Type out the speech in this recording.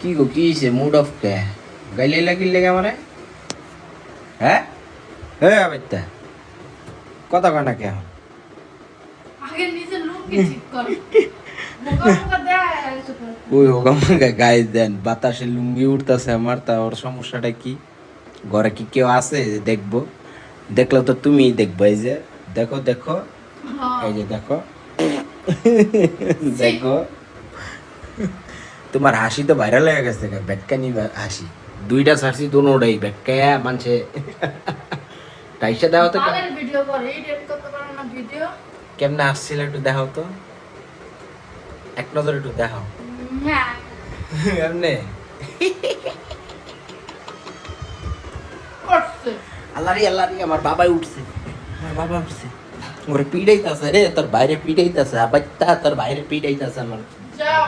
কি গো কি হইছে? মুড অফ কে? গাইলে লাগিল লেগে আমারে? হ্যাঁ? হ্যাঁ আবেত্তা কথা কয় না কে এখন? আগে ঠিক কর। ওই আমাকে গায়ে দেন বাতাসে লুঙ্গি উঠতেছে আমার তা ওর সমস্যাটা কি? ঘরে কি কেউ আছে? দেখব। দেখলে তো তুমিই দেখব এই যে। দেখো দেখো। হ্যাঁ। এই যে দেখো। দেখো। তোমার হাসি তো ভাইরাল হয়ে গেছে বেটকানি হাসি। দুইটা ছাড়ছি দুটাই বেটকায়া মানছে। টাইসা দাও তো কেমনে আসছিল একটু দেখাও তো। এক নজর একটু দেখাও। হ্যাঁ। এমনি করছে। আল্লাহরি আল্লাহরি আমার বাবাই উঠছে। আমার বাবা উঠছে। ওরে পিড়াইতাছে রে তোর বাইরে পিড়াইতাছে আবার তোর বাইরে পিড়াইতাছে আমার। যাও